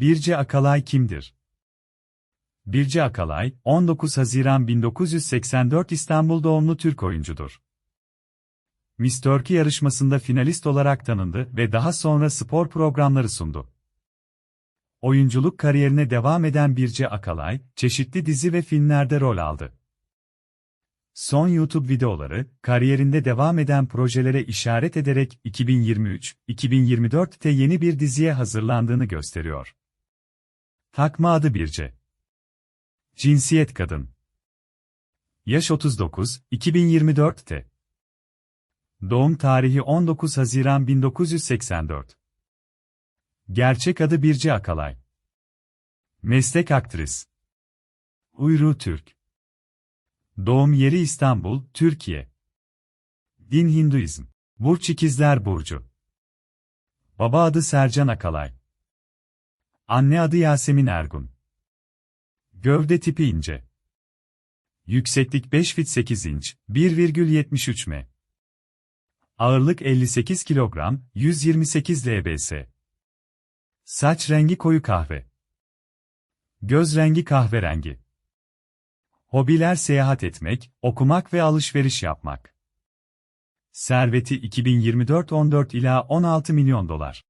Birce Akalay kimdir? Birce Akalay, 19 Haziran 1984 İstanbul doğumlu Türk oyuncudur. Miss Turkey yarışmasında finalist olarak tanındı ve daha sonra spor programları sundu. Oyunculuk kariyerine devam eden Birce Akalay, çeşitli dizi ve filmlerde rol aldı. Son YouTube videoları, kariyerinde devam eden projelere işaret ederek 2023-2024'te yeni bir diziye hazırlandığını gösteriyor. Takma adı Birce. Cinsiyet kadın. Yaş 39, 2024'te. Doğum tarihi 19 Haziran 1984. Gerçek adı Birce Akalay. Meslek aktris. Uyru Türk. Doğum yeri İstanbul, Türkiye. Din Hinduizm. Burç İkizler Burcu. Baba adı Sercan Akalay. Anne adı Yasemin Ergun. Gövde tipi ince. Yükseklik 5 fit 8 inç, 1,73 m. Ağırlık 58 kilogram, 128 lbs. Saç rengi koyu kahve. Göz rengi kahverengi. Hobiler seyahat etmek, okumak ve alışveriş yapmak. Serveti 2024 14 ila 16 milyon dolar.